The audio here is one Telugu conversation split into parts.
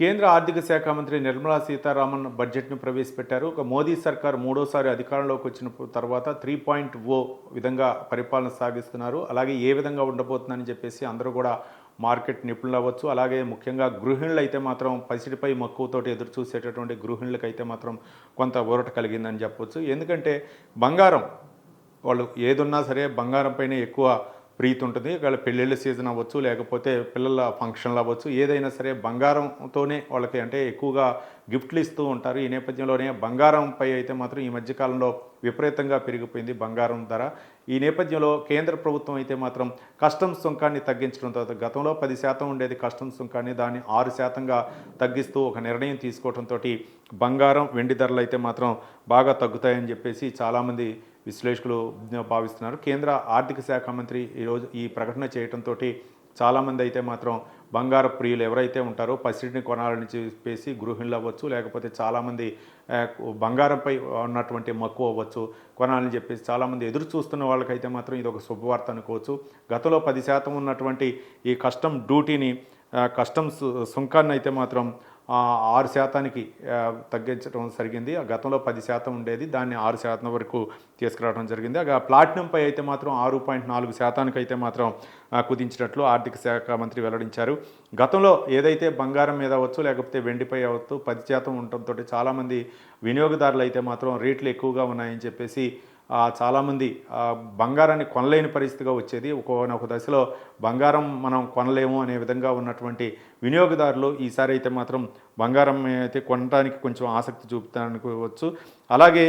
కేంద్ర ఆర్థిక శాఖ మంత్రి నిర్మలా సీతారామన్ బడ్జెట్ను ప్రవేశపెట్టారు. ఒక మోదీ సర్కార్ మూడోసారి అధికారంలోకి వచ్చిన తర్వాత త్రీ పాయింట్ ఓ విధంగా పరిపాలన సాగిస్తున్నారు. అలాగే ఏ విధంగా ఉండబోతుందని చెప్పేసి అందరూ కూడా మార్కెట్ నిపుణులు అవ్వచ్చు. అలాగే ముఖ్యంగా గృహిణులు అయితే మాత్రం పసిడిపై మక్కువతోటి ఎదురు చూసేటటువంటి గృహిణులకు అయితే మాత్రం కొంత ఊరట కలిగిందని చెప్పవచ్చు ఎందుకంటే బంగారం వాళ్ళు ఏదున్నా సరే బంగారం పైన ఎక్కువ ప్రీతి ఉంటుంది. వాళ్ళ పెళ్ళిళ్ళ సీజన్ అవ్వచ్చు లేకపోతే పిల్లల ఫంక్షన్లు అవ్వచ్చు ఏదైనా సరే బంగారంతోనే వాళ్ళకి అంటే ఎక్కువగా గిఫ్ట్లు ఇస్తూ ఉంటారు. ఈ నేపథ్యంలోనే బంగారంపై అయితే మాత్రం ఈ మధ్యకాలంలో విపరీతంగా పెరిగిపోయింది బంగారం ధర. ఈ నేపథ్యంలో కేంద్ర ప్రభుత్వం అయితే మాత్రం కస్టమ్స్ సుంకాన్ని తగ్గించడం తర్వాత గతంలో పది శాతం ఉండేది కస్టమ్స్ సుంకాన్ని దాన్ని ఆరు శాతంగా తగ్గిస్తూ ఒక నిర్ణయం తీసుకోవడంతో బంగారం వెండి ధరలు అయితే మాత్రం బాగా తగ్గుతాయని చెప్పేసి చాలామంది విశ్లేషకులు భావిస్తున్నారు. కేంద్ర ఆర్థిక శాఖ మంత్రి ఈరోజు ఈ ప్రకటన చేయడంతో చాలామంది అయితే మాత్రం బంగార ప్రియులు ఎవరైతే ఉంటారో పసిడిని కొనాలని చెప్పేసి గృహిణులు అవ్వచ్చు లేకపోతే చాలామంది బంగారంపై ఉన్నటువంటి మక్కువ అవ్వచ్చు కొనాలని చెప్పేసి చాలామంది ఎదురు చూస్తున్న వాళ్ళకైతే మాత్రం ఇది ఒక శుభవార్త అనుకోవచ్చు. గతంలో పది శాతం ఉన్నటువంటి ఈ కస్టమ్ డ్యూటీని కస్టమ్స్ సుంకాన్ని అయితే మాత్రం ఆరు శాతానికి తగ్గించడం జరిగింది. ఆ గతంలో పది శాతం ఉండేది. దాన్ని ఆరు శాతం వరకు తీసుకురావడం జరిగింది. ఆ ప్లాటినంపై అయితే మాత్రం ఆరు పాయింట్ నాలుగు శాతానికి అయితే మాత్రం కుదించినట్లు ఆర్థిక శాఖ మంత్రి వెల్లడించారు. గతంలో ఏదైతే బంగారం మీద అవ్వచ్చు లేకపోతే వెండిపై అవ్వచ్చు పది శాతం ఉండటంతో చాలామంది వినియోగదారులు అయితే మాత్రం రేట్లు ఎక్కువగా ఉన్నాయని చెప్పేసి చాలామంది బంగారాన్ని కొనలేని పరిస్థితిగా వచ్చేది. ఒక దశలో బంగారం మనం కొనలేము అనే విధంగా ఉన్నటువంటి వినియోగదారులు ఈసారి అయితే మాత్రం బంగారం అయితే కొనడానికి కొంచెం ఆసక్తి చూపుతానుకోవచ్చు అలాగే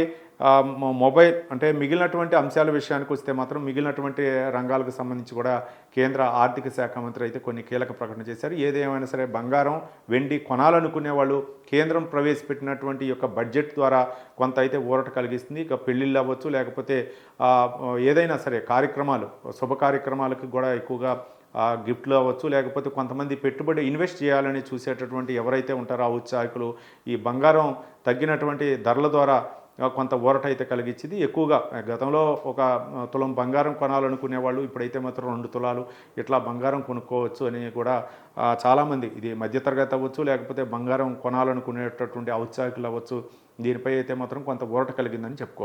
మొబైల్ అంటే మిగిలినటువంటి అంశాల విషయానికి వస్తే మాత్రం మిగిలినటువంటి రంగాలకు సంబంధించి కూడా కేంద్ర ఆర్థిక శాఖ మంత్రి అయితే కొన్ని కీలక ప్రకటన చేశారు. ఏదేమైనా సరే బంగారం వెండి కొనాలనుకునే వాళ్ళు కేంద్రం ప్రవేశపెట్టినటువంటి యొక్క బడ్జెట్ ద్వారా కొంత అయితే ఊరట కలిగిస్తుంది. ఇక పెళ్ళిళ్ళు అవ్వచ్చు లేకపోతే ఏదైనా సరే కార్యక్రమాలు శుభ కార్యక్రమాలకు కూడా ఎక్కువగా గిఫ్ట్లు అవ్వచ్చు. లేకపోతే కొంతమంది పెట్టుబడి ఇన్వెస్ట్ చేయాలని చూసేటటువంటి ఎవరైతే ఉంటారో ఆ ఉత్సాహకులు ఈ బంగారం తగ్గినటువంటి ధరల ద్వారా కొంత ఊరట అయితే కలిగించింది ఎక్కువగా గతంలో ఒక తులం బంగారం కొనాలనుకునే వాళ్ళు ఇప్పుడైతే మాత్రం రెండు తులాలు ఇట్లా బంగారం కొనుక్కోవచ్చు అని కూడా చాలామంది ఇది మధ్యతరగతి అవ్వచ్చు లేకపోతే బంగారం కొనాలనుకునేటటువంటి ఔత్సాహికులు అవ్వచ్చు దీనిపై అయితే మాత్రం కొంత ఊరట కలిగిందని చెప్పుకోవచ్చు.